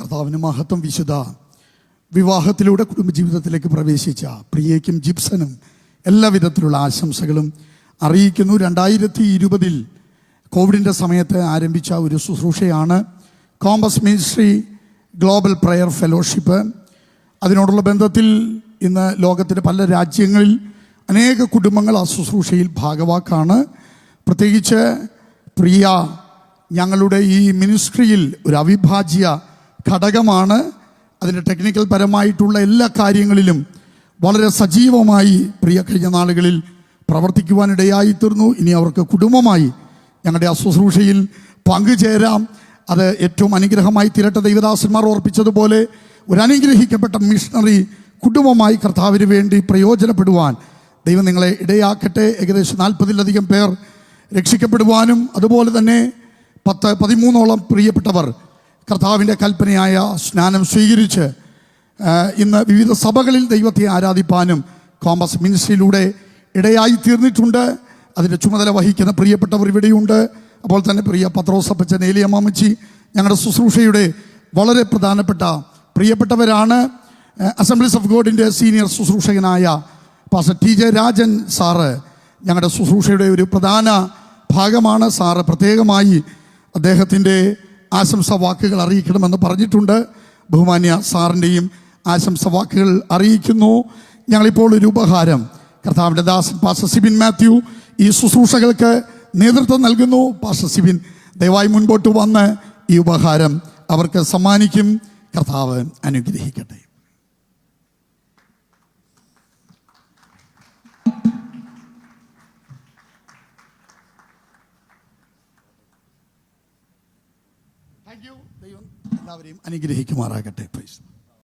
കർത്താവിന് മഹത്വം വിശുദ്ധ വിവാഹത്തിലൂടെ കുടുംബജീവിതത്തിലേക്ക് പ്രവേശിച്ച പ്രിയയ്ക്കും ജിപ്സനും എല്ലാ വിധത്തിലുള്ള ആശംസകളും അറിയിക്കുന്നു. രണ്ടായിരത്തി ഇരുപതിൽ കോവിഡിന്റെ സമയത്ത് ആരംഭിച്ച ഒരു ശുശ്രൂഷയാണ് compass ministry global prayer fellowship. അതിനോടുള്ള ബന്ധത്തിൽ ഇന്ന് ലോകത്തിന്റെ പല രാജ്യങ്ങളിൽ അനേക കുടുംബങ്ങൾ ആ ശുശ്രൂഷയിൽ ഭാഗവാക്കാണ്. പ്രത്യേകിച്ച് പ്രിയ ഞങ്ങളുടെ ഈ മിനിസ്ട്രിയിൽ ഒരു അവിഭാജ്യ ഘടകമാണ് അതിന്റെ ടെക്നിക്കൽ പരമായിട്ടുള്ള എല്ലാ കാര്യങ്ങളിലും വളരെ സജീവമായി പ്രിയ കഴിഞ്ഞ നാളുകളിൽ പ്രവർത്തിക്കുവാനിടയായി തീർന്നു ഇനി അവർക്ക് കുടുംബമായി ഞങ്ങളുടെ ആ ശുശ്രൂഷയിൽ പങ്കുചേരാം. അത് ഏറ്റവും അനുഗ്രഹമായി തിരട്ട ദൈവദാസന്മാർ ഓർപ്പിച്ചതുപോലെ ഒരു അനുഗ്രഹിക്കപ്പെട്ട മിഷണറി കുടുംബമായി കർത്താവിന് വേണ്ടി പ്രയോജനപ്പെടുവാൻ ദൈവം നിങ്ങളെ ഇടയാക്കട്ടെ. ഏകദേശം നാൽപ്പതിലധികം പേർ രക്ഷിക്കപ്പെടുവാനും അതുപോലെ തന്നെ പത്ത് പതിമൂന്നോളം പ്രിയപ്പെട്ടവർ കർത്താവിന്റെ കൽപ്പനയായ സ്നാനം സ്വീകരിച്ച് ഇന്ന് വിവിധ സഭകളിൽ ദൈവത്തെ ആരാധിപ്പാനും കോമ്പസ് മിനിസ്ട്രിയിലൂടെ ഇടയായി തീർന്നിട്ടുണ്ട് അതിന്റെ ചുമതല വഹിക്കുന്ന പ്രിയപ്പെട്ടവർ ഇവിടെയുണ്ട്. അപ്പോൾ തന്നെ പ്രിയ പത്രോസപ്പച്ചൻ മാമച്ചി ഞങ്ങളുടെ ശുശ്രൂഷയുടെ വളരെ പ്രധാനപ്പെട്ട പ്രിയപ്പെട്ടവരാണ്. അസംബ്ലീസ് ഓഫ് ഗോഡിന്റെ സീനിയർ ശുശ്രൂഷകനായ പാസ ടി ജെ രാജൻ സാറ് ഞങ്ങളുടെ ശുശ്രൂഷയുടെ ഒരു പ്രധാന ഭാഗമാണ്. സാറ് പ്രത്യേകമായി അദ്ദേഹത്തിന്റെ ആശംസ വാക്കുകൾ അറിയിക്കണമെന്ന് പറഞ്ഞിട്ടുണ്ട്. ബഹുമാന്യ സാറിന്റെയും ആശംസ വാക്കുകൾ അറിയിക്കുന്നു. ഞങ്ങളിപ്പോൾ ഒരു ഉപഹാരം. കർത്താവിന്റെ ദാസൻ പാസ്റ്റർ സിബിൻ മാത്യു ഈ ശുശ്രൂഷകൾക്ക് നേതൃത്വം നൽകുന്നു. പാസ്റ്റർ സിബിൻ ദയവായി മുൻപോട്ട് വന്ന് ഈ ഉപഹാരം അവർക്ക് സമ്മാനിക്കും. കർത്താവ് അനുഗ്രഹിക്കട്ടെ. Thank you. ദൈവം എല്ലാവരെയും അനുഗ്രഹിക്കുമാറാകട്ടെ. പ്ലീസ്